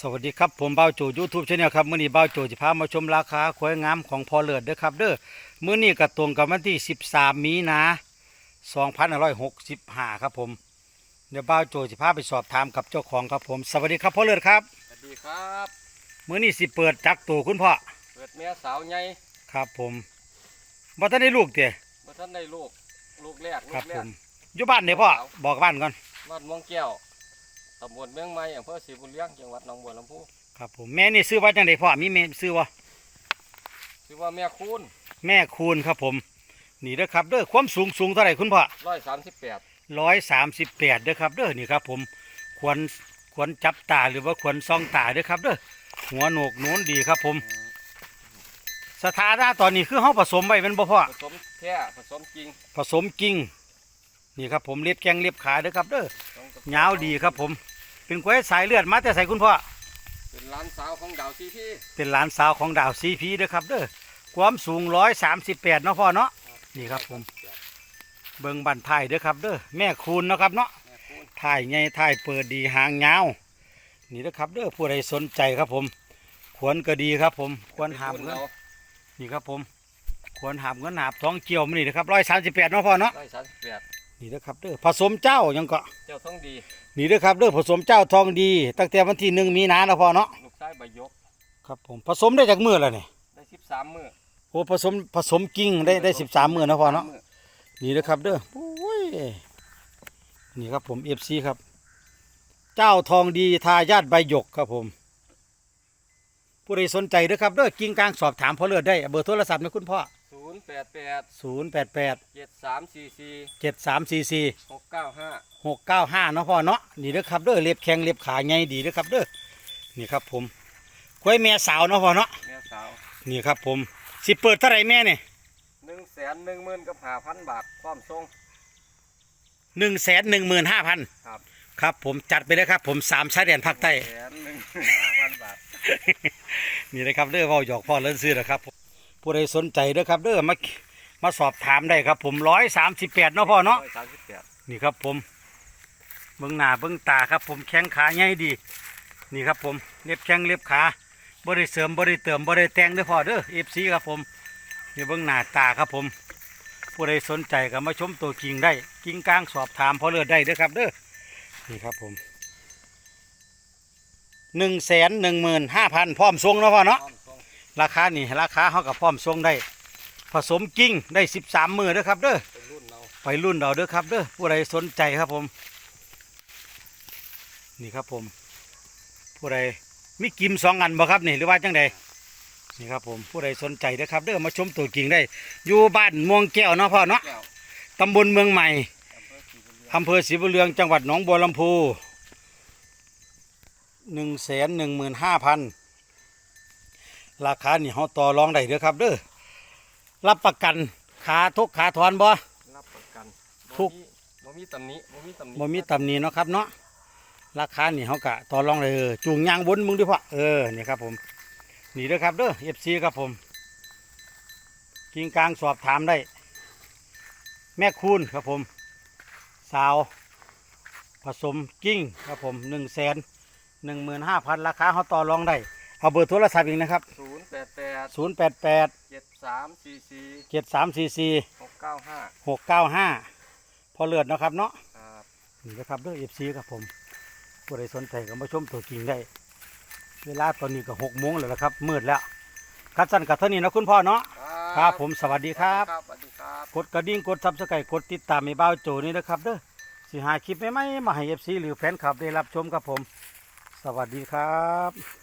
สวัสดีครับผมเบ้าโจยูทูบชาแนลครับมื้อนี้เบ้าโจจะพามาชมราคาควายงามของพอเลิศเด้อครับ เด้อมื้อนี้ก็ตรงกับวันที่ 13 มีนา2565 ครับผม เดี๋ยวเบ้าโจจะพาไปสอบถามกับเจ้าของครับผม สวัสดีครับพ่อเลิศครับสวัสดีครับมื้อนี้สิเปิดจักตัวคุณพ่อเปิดแม่สาวใหญ่ครับผมบ่ทันได้ลูกเตะเมื่อท่านได้ลูกลูกแรกคลูรับกแรผกมอยู่บ้านเด้อพ่อบอกบ้านก่อนบ้านม่วงแก้ว ตำบลเมืองใหม่อำเภอศรีบุญเลี้ยงจังหวัดหนองบัวลำพูครับผมแม่นี่ซื้อว่าจังไดพ่อมีแม่ซื้อว่าชื่อว่าแม่คูณแม่คูณครับผม นี่เด้อครับเด้อความสูงสูงเท่าไหร่คุณพ่อร้อยสามสิบแปดร้อยสามสิบแปดเด้อครับเด้อนี่ครับผมควรควรจับตาหรือว่าควรซองตาเด้อครับเด้อหัวโหนกโน้นดีครับผม สถานะตอนนี้คือเฮาผสมไว้เป็นบ่พ่อผสมแท้ผสมจริงผสมกิ่งนี่ครับผมเล็บแกงเล็บขาเด้อครับเด้อต้องกับ ยาวดีครับผม เป็นควายสายเลือดมาแต่ใส่คุณพ่อ เป็นร้านสาวของดาวซีพี่เป็นหลานสาวของดาวซีพีเด้อครับเด้อ ความสูงร้อยสามสิบแปดเนาะพ่อเนาะ นี่ครับผม เบิ่งบันทายเด้อครับเด้อ แม่คูณเนาะครับเนาะแม่คูณถ่ายไงถ่ายเปิดดีหางยาว นี่นะครับเด้อผู้ใดสนใจครับผม ควรก็ดีครับผม ควรหามเป็นเงินเรานี่ครับผม ควรหามเงินหาบท้องเกี่ยวมันนี่นะครับร้อยสามสิบแปดเนาะพ่อเนาะร้อยสามสิบแปด นี่นะครับเด้อผสมเจ้ายังก็เจ้าท้องดีนี่เด้อครับเด้อผสมเจ้าทองดี ตั้งแต่วันที่หนึ่งมีนาเนาะพ่อเนาะลูกชายใบยกครับผมผสมได้จากมือแล้วเนี่ยได้สิบสามมือโอ้ผสมผสมกิ่งได้ได้สิบสามมือเนาะพ่อเนาะมื้นี่นะครับเด้อโอ้ยนี่ครับผมเอฟซีครับ เจ้าทองดีทายาทใบหยกครับผมผู้ใดสนใจเด้อครับเด้อกิ่งกลางสอบถามพ่อเลือดได้เบอร์โทรศัพท์นะคุณพ่อศูน ย์แปดแปดศูนย์แปดแปดเจ็ดสามสี่สี่เจ็ดสามสี่สี่หกเก้าห้าหกเก้าห้าเนาะพ่อเนาะนี่เด้อครับเด้อเล็บแข็งเล็บขาใหญ่ดีเด้อครับเด้อนี่ครับผมควายแม่สาวเนาะพ่อเนาะแม่สาวนี่ครับผมสิเปิดเท่าไหรแม่เนี่ยหนึ่งแสนหนึ่งหมื่นกับห้าพันบาทความทรงหนึ่งแสนหนึ่งหมื่นห้าพันครับครับผมจัดไปเลยครับผมสามชายแดนภาคใต้แสนหนึ่งห้าพันบาท นี่นะครับเด้อเว่าหยอกพ่อเล่นซื้อนะครับ ผู้ใดสนใจเด้อครับเด้อมามาสอบถามได้ครับ ผมร้อยสามสิบแปดเนาะพ่อเนาะร้อยสามสิบแปดนี่ครับผมเบื้องหน้าเบื้องตาครับ ผมแข้งขาใหญ่ดี นี่ครับผมเล็บแข้งเล็บขาบ่ได้เสริมบ่ได้เติมบ่ได้แต่งเด้อพ่อเด้อเอฟซีครับผมนี่เบื้องหน้าตาครับผม ผู้ใดสนใจก็มาชมตัวกิ่งได้กิ่งกลางสอบถามพ่อเลือดได้เด้อครับเด้อนี่ครับผมหนึ่งแสนหนึ่งหมื่นห้าพันพร้อมทรงเนาะพ่อเนาะความท รงราคานี่ราคาเขากับพร้อมทรงได้ ผสมกิ้งได้สิบสามมือเด้อครับเด้อเป็นรุ่นเราไปรุ่นเราเด้อครับเด้อผู้ใดสนใจครับผม นี่ครับผม ผู้ใดมีกิมสองอันบ่ครับนี่หรือว่าจังใดนี่ครับผมผู้ใดสนใจเด้อครับเด้อมาชมตัวกิ่งได้ อยู่บ้านม่วงแก้วเนาะพ่อเนาะแก้วตำบลเมืองใหม่อำเภอศรีบุญเรืองอำเภอศรีบุญเรืองจังหวัดหนองบัวลำพูหนึ่งแสนหนึ่งหมื่นห้าพัน ราคานี่เขาต่อรองได้เด้อครับเด้อรับประกันขาทุกขาถอนบ่ รับประกันทุก บ่มีตำหนิบ่มีตำหนิบ่มีตำหนิเนาะครับเนาะราคานี่เขากะต่อรองเลยเออจูงยางบนมึงด้วยพ่อเออนี่ครับผมนี่เด้อครับเด้อเอฟซีครับผม กิงกลางสอบถามได้ แม่คูณครับผม สาว ผสมกิ้งครับผมหนึ่งแสนหนึ่งหมื่นห้าพันราคาเขาต่อรองได้เอาเบอร์โทรศัพท์อีกนะครับศูนย์แป ดแปดศูนย์แปดแปดเจ็ดสามสี่สี่เจ็ดสามสี่สี่หกเก้าห้าหกเก้าห้าพอเลือดเนาะครับเนาะครับนี่นะครับเด้อเอฟซีครับผมผู้ใดสนใจก็มาชมตัวจริงได้ เวลาตอนนี้ก็หกโมงแล้วนะครับ มืดแล้วคัดสั้นกับเท่านี้นะคุณพ่อเนาะครับผมสวัสดีครับครับสวัสดีครับ กดกระดิ่งกดซับสไครต์กดติดตามในบ้าวโจนี่นะครับเด้อสิหาคลิปใหม่ๆมาให้เอฟซีหรือแฟนคลับได้รับชมครับผม สวัสดีครับ